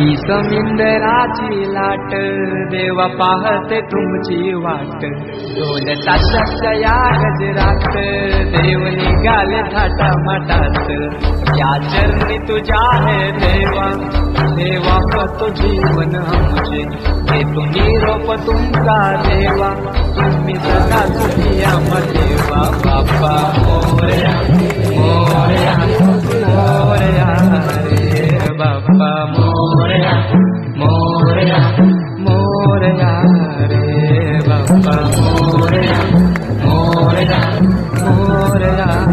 मिंदराची लाट देवा पाहते तुमची वाट. दोन तासाच्या या गजरात देव निघाले थाटा मटात या चरणी तुझ्या आहे देवा. देवा तो जीवन आमचे. हे तुम्ही रोप तुमचा देवा. तुम्ही सदा सुखी आम देवा बाप्पा uh,